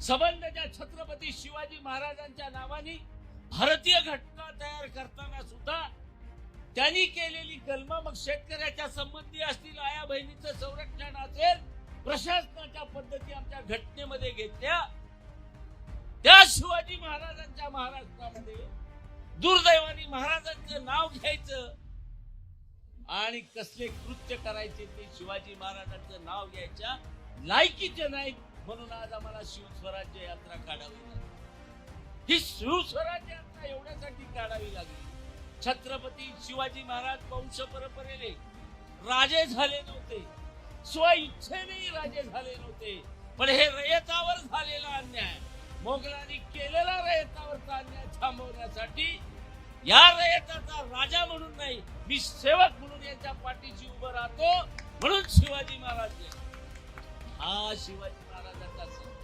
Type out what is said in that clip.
संबंधच्या छत्रपती शिवाजी महाराजांच्या नावाने भारतीय घटना तयार करताना सुद्धा त्यांनी केलेली कलम मग शेतकऱ्याच्या संबंधी असतील आया बहिणीचं संरक्षण असेल प्रशासनाच्या पद्धती आमच्या घटनेमध्ये घेतल्या. त्या शिवाजी महाराजांच्या महाराष्ट्रामध्ये दुर्दैवाने महाराजांचं नाव घ्यायचं आणि कसले कृत्य करायचे ते शिवाजी महाराजांचं नाव घ्यायच्या लायकीचे नाही म्हणून आज आम्हाला शिवस्वराज्य यात्रा काढावी लागली. ही शिवस्वराज्य यात्रा एवढ्यासाठी काढावी लागली. छत्रपती शिवाजी महाराज वंश परंपरेने राजे झाले नव्हते. स्व इच्छेनेही राजे झाले नव्हते. पण हे रयतावर झालेला अन्याय मोगलांनी केलेला रयतावरचा अन्याय थांबवण्यासाठी या रयताचा राजा म्हणून नाही मी सेवक म्हणून यांच्या पाठीशी उभं राहतो म्हणून शिवाजी महाराज हा शिवाजी that that's all.